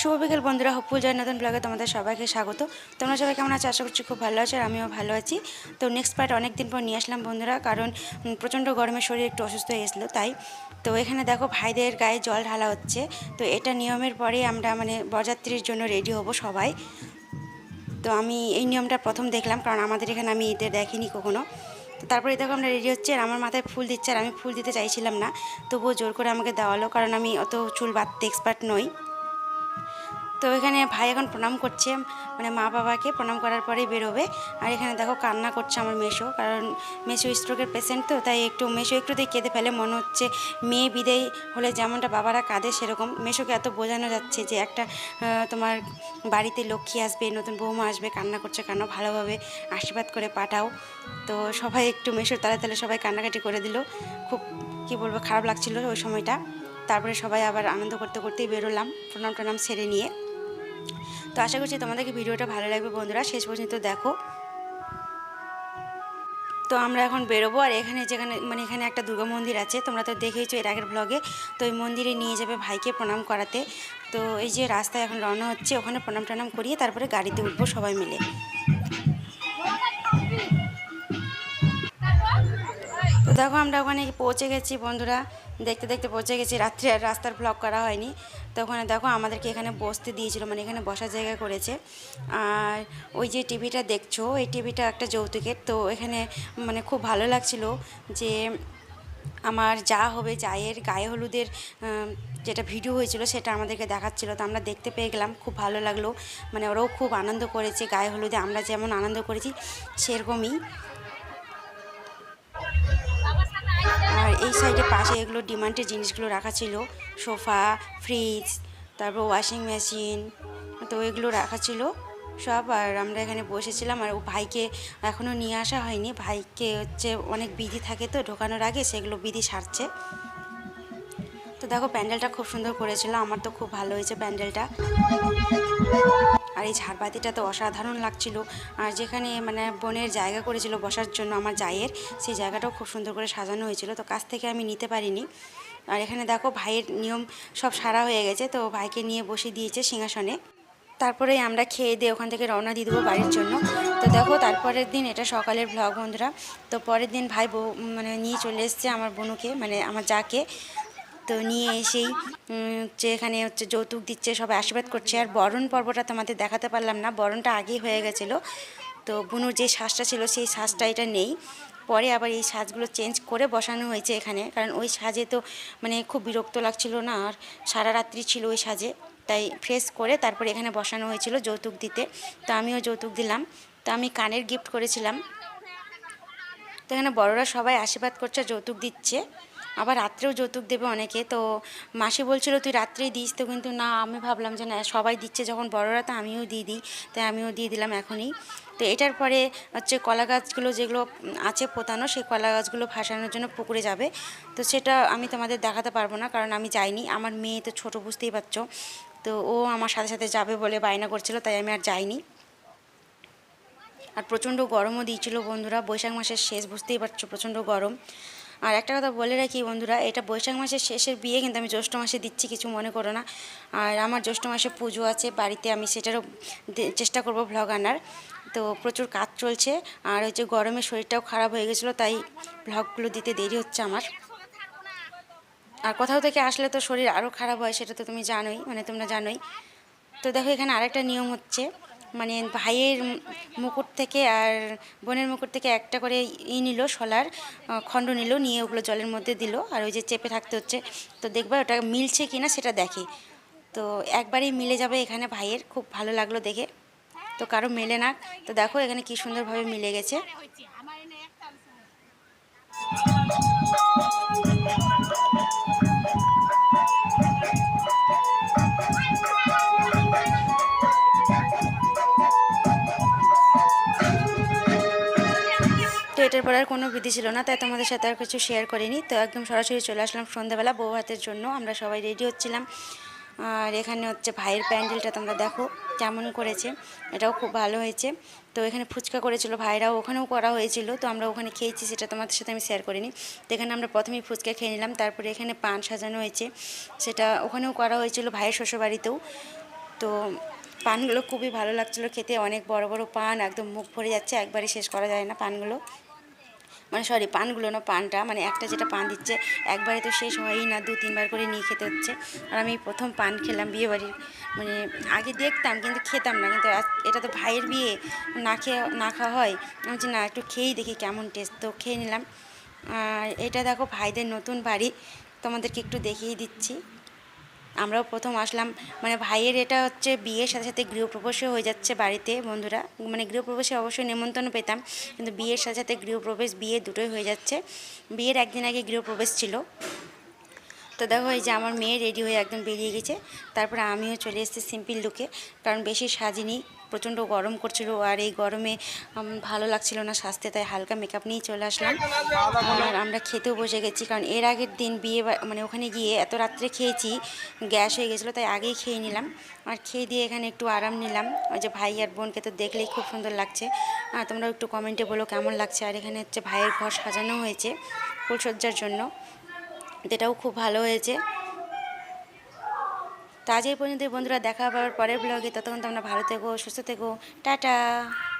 শুভ বিকেল বন্ধুরা হপুল জয় নতুন ব্লগে তোমাদের সবাইকে স্বাগত। তোমরা সবাই কেমন আছো? আশা করছি খুব ভালো আছো আর আমিও ভালো আছি। তো নেক্সট পার্ট অনেক দিন পর নিয়ে আসলাম বন্ধুরা, কারণ প্রচণ্ড গরমে শরীর একটু অসুস্থ হয়ে গেছিল, তাই। তো এখানে দেখো ভাইদের গায়ে জল ঢালা হচ্ছে। তো এটা নিয়মের পরেই আমরা মানে বরযাত্রীর জন্য রেডি হব সবাই। তো আমি এই নিয়মটা প্রথম দেখলাম, কারণ আমাদের এখানে আমি এটা দেখিনি কখনো। তো তারপরে দেখো আমরা রেডি হচ্ছে, আর আমার মাথায় ফুল দিচ্ছে, আর আমি ফুল দিতে চাইছিলাম না। তবুও জোর করে আমাকে দেওয়ালো কারণ আমি অত চুল বাঁধতে এক্সপার্ট নই। তো এখানে ভাই এখন প্রণাম করছে মানে মা বাবাকে প্রণাম করার পরেই বেরোবে। আর এখানে দেখো কান্না করছে আমার মেশো, কারণ মেশো স্ট্রোকের পেশেন্ট তো, তাই একটু মেশো একটুতেই কেঁদে ফেলে, মনে হচ্ছে মেয়ে বিদেয় হলে যেমনটা বাবারা কাঁদে সেরকম। মেশোকে এত বোঝানো যাচ্ছে যে একটা তোমার বাড়িতে লক্ষ্মী আসবে, নতুন বৌমা আসবে, কান্না করছে কেন? ভালোভাবে আশীর্বাদ করে পাঠাও। তো সবাই একটু মেশোর তালে তালে সবাই কান্নাকাটি করে দিল। খুব, কি বলব, খারাপ লাগছিল ওই সময়টা। তারপরে সবাই আবার আনন্দ করতে করতেই বেরোলাম প্রণাম টনাম সেরে নিয়ে। তো আশা করছি তোমাদেরকে ভিডিওটা ভালো লাগবে বন্ধুরা। শেষ পর্যন্ত দেখো। তো আমরা এখন বেরোবো, আর এখানে যেখানে মানে এখানে একটা দুর্গা মন্দির আছে, তোমরা তো দেখেইছো এর আগের ব্লগে তো ওই মন্দিরে নিয়ে যাবে ভাইকে প্রণাম করাতে। তো এই যে রাস্তায় এখন রওনা হচ্ছে, ওখানে প্রণাম টনাম করিয়ে তারপরে গাড়িতে উঠবো সবাই মিলে। তো দেখো আমরা ওখানে পৌঁছে গেছি বন্ধুরা। দেখতে দেখতে পৌঁছে গেছি। রাত্রে আর রাস্তার ব্লগ করা হয়নি। তো ওখানে দেখো আমাদেরকে এখানে বসতে দিয়েছিল মানে এখানে বসার জায়গা করেছে। আর ওই যে টিভিটা দেখছ, এই টিভিটা একটা যৌতুকের। তো এখানে মানে খুব ভালো লাগছিল যে আমার যা হবে জায়ের গায়ে হলুদের যেটা ভিডিও হয়েছিল সেটা আমাদেরকে দেখাচ্ছিল। তো আমরা দেখতে পেয়ে গেলাম, খুব ভালো লাগল। মানে ওরাও খুব আনন্দ করেছে, গায়ে হলুদে আমরা যেমন আনন্দ করেছি, সেরকমই। এই সাইডে পাশে এগুলো ডিমান্ডের জিনিসগুলো রাখা ছিল। সোফা, ফ্রিজ, তারপর ওয়াশিং মেশিন, তো এগুলো রাখা ছিল। সব আর আমরা এখানে বসেছিলাম আর ও ভাইকে এখনও নিয়ে আসা হয়নি। ভাইকে হচ্ছে অনেক বিধি থাকে তো ঢোকানোর আগে, সেগুলো বিধি সারছে। তো দেখো প্যান্ডেলটা খুব সুন্দর করেছিল। আমার তো খুব ভালো হয়েছে প্যান্ডেলটা। আর এই ঝাড়বাতিটা তো অসাধারণ লাগছিল। আর যেখানে মানে বোনের জায়গা করেছিল বসার জন্য আমার জায়ের, সেই জায়গাটাও খুব সুন্দর করে সাজানো হয়েছিল। তো কাছ থেকে আমি নিতে পারিনি। আর এখানে দেখো ভাইয়ের নিয়ম সব সারা হয়ে গেছে। তো ভাইকে নিয়ে বসিয়ে দিয়েছে সিংহাসনে। তারপরে আমরা খেয়ে দিয়ে ওখান থেকে রওনা দিয়ে দেবো বাড়ির জন্য। তো দেখো তারপরের দিন এটা সকালের ব্লগ বন্ধুরা। তো পরের দিন ভাই বউ মানে নিয়ে চলে এসছে আমার বোনুকে মানে আমার যাকে। তো নিয়ে এসেই হচ্ছে এখানে হচ্ছে যৌতুক দিচ্ছে, সবাই আশীর্বাদ করছে। আর বরণ পর্বটা তোমাদের দেখাতে পারলাম না, বরণটা আগেই হয়ে গেছিল। তো বুনুর যে শ্বাসটা ছিল, সেই শ্বাসটা এটা নেই। পরে আবার এই সাজগুলো চেঞ্জ করে বসানো হয়েছে এখানে, কারণ ওই সাজে তো মানে খুব বিরক্ত লাগছিল না, আর সারা রাত্রি ছিল ওই সাজে। তাই ফ্রেশ করে তারপরে এখানে বসানো হয়েছিল যৌতুক দিতে। তো আমিও যৌতুক দিলাম। তো আমি কানের গিফট করেছিলাম। তো এখানে বড়রা সবাই আশীর্বাদ করছে, যৌতুক দিচ্ছে। আবার রাত্রেও যৌতুক দেবে অনেকে। তো মাসি বলছিল, তুই রাত্রেই দিস। তো কিন্তু না, আমি ভাবলাম যে না, সবাই দিচ্ছে যখন বড়রা, তো আমিও দিয়ে দিই। তাই আমিও দিয়ে দিলাম এখনই। তো এটার পরে হচ্ছে কলা গাছগুলো যেগুলো আছে পোতানো, সেই কলা গাছগুলো ভাসানোর জন্য পুকুরে যাবে। তো সেটা আমি তোমাদের দেখাতে পারব না, কারণ আমি যাইনি। আমার মেয়ে তো ছোটো, বুঝতেই পারছ। তো ও আমার সাথে সাথে যাবে বলে বায়না করছিল, তাই আমি আর যাইনি। আর প্রচণ্ড গরমও দিয়েছিল বন্ধুরা। বৈশাখ মাসের শেষ, বুঝতেই পারছ, প্রচণ্ড গরম। আর একটা কথা বলে রাখি বন্ধুরা, এটা বৈশাখ মাসের শেষের বিয়ে কিন্তু আমি জ্যৈষ্ঠ মাসে দিচ্ছি, কিছু মনে করো না। আর আমার জ্যৈষ্ঠ মাসে পুজো আছে, বাড়িতে আমি সেটারও চেষ্টা করব ভ্লগ আনার। তো প্রচুর কাজ চলছে, আর হচ্ছে গরমে শরীরটাও খারাপ হয়ে গেছিল, তাই ভ্লগগুলো দিতে দেরি হচ্ছে আমার। আর কোথাও থেকে আসলে তো শরীর আরও খারাপ হয়, সেটা তো তুমি জানোই মানে তোমরা জানোই। তো দেখো এখানে আরেকটা নিয়ম হচ্ছে মানে ভাইয়ের মুকুট থেকে আর বোনের মুকুট থেকে একটা করে ই নিল, শলার খণ্ড নিল, নিয়ে ওগুলো জলের মধ্যে দিল। আর ওই যে চেপে থাকতে হচ্ছে। তো দেখবা ওটা মিলছে কি না সেটা দেখে। তো একবারই মিলে যাবে এখানে ভাইয়ের। খুব ভালো লাগল দেখে। তো কারও মেলে না। তো দেখো এখানে কি সুন্দরভাবে মিলে গেছে। এটার পর আর কোনো বিধি ছিল না, তাই তোমাদের সাথে আর কিছু শেয়ার করিনি। তো একদম সরাসরি চলে আসলাম সন্ধ্যাবেলা বউ হাতের জন্য, আমরা সবাই রেডি হচ্ছিলাম। আর এখানে হচ্ছে ভাইয়ের প্যান্ডেলটা তোমরা দেখো কেমন করেছে, এটাও খুব ভালো হয়েছে। তো এখানে ফুচকা করেছিল ভাইরাও, ওখানেও করা হয়েছিল, তো আমরা ওখানে খেয়েছি, সেটা তোমাদের সাথে আমি শেয়ার করিনি। তো এখানে আমরা প্রথমেই ফুচকা খেয়ে নিলাম, তারপরে এখানে পান সাজানো হয়েছে, সেটা ওখানেও করা হয়েছিল ভাইয়ের শ্বশুরবাড়িতেও। তো পানগুলো খুবই ভালো লাগছিল খেতে, অনেক বড় বড় পান, একদম মুখ ভরে যাচ্ছে একবারে শেষ করা যায় না পানগুলো। মানে সরি পানগুলো না, পানটা মানে একটা যেটা পান দিচ্ছে, একবারে তো শেষ হয়ই না দু তিনবার করে নিয়ে খেতে হচ্ছে। আর আমি প্রথম পান খেলাম বিয়েবাড়ির মানে আগে দেখতাম কিন্তু খেতাম না, কিন্তু এটা তো ভাইয়ের বিয়ে, না খেয়ে, না খাওয়া হয়। আমি না, একটু খেয়েই দেখি কেমন টেস্ট তো খেয়ে নিলাম। আর এটা দেখো ভাইদের নতুন বাড়ি, তোমাদেরকে একটু দেখিয়ে দিচ্ছি। আমরাও প্রথম আসলাম। মানে ভাইয়ের এটা হচ্ছে বিয়ের সাথে সাথে গৃহপ্রবেশও হয়ে যাচ্ছে বাড়িতে বন্ধুরা। মানে গৃহপ্রবেশে অবশ্যই নেমন্তন্ন পেতাম। কিন্তু বিয়ের সাথে সাথে গৃহপ্রবেশ বিয়ে দুটোই হয়ে যাচ্ছে। বিয়ের একদিন আগে গৃহপ্রবেশ ছিল। তো দেখো এই যে আমার মেয়ে রেডি হয়ে একদম বেরিয়ে গেছে। তারপরে আমিও চলে এসেছি সিম্পল লুকে কারণ বেশি সাজিনি, প্রচণ্ড গরম করছিল আর এই গরমে ভালো লাগছিল না সাজতে, তাই হালকা মেকআপ নিয়েই চলে আসলাম। আর আমরা খেতেও বসে গেছি, কারণ এর আগের দিন বিয়ে মানে ওখানে গিয়ে এত রাত্রে খেয়েছি, গ্যাস হয়ে গেছিল, তাই আগেই খেয়ে নিলাম। আর খেয়ে দিয়ে এখানে একটু আরাম নিলাম। ওই যে ভাই আর বোনকে তো দেখলেই খুব সুন্দর লাগছে। আর তোমরাও একটু কমেন্টে বলো কেমন লাগছে। আর এখানে হচ্ছে ভাইয়ের ঘর সাজানো হয়েছে ফুলসজ্জার জন্য। এটাও খুব ভালো হয়েছে। তো আজ এই পর্যন্ত বন্ধুরা, দেখা পাওয়ার পরের ব্লগে ততক্ষণ তোমরা ভালো থেকো, সুস্থ থেকো। টাটা!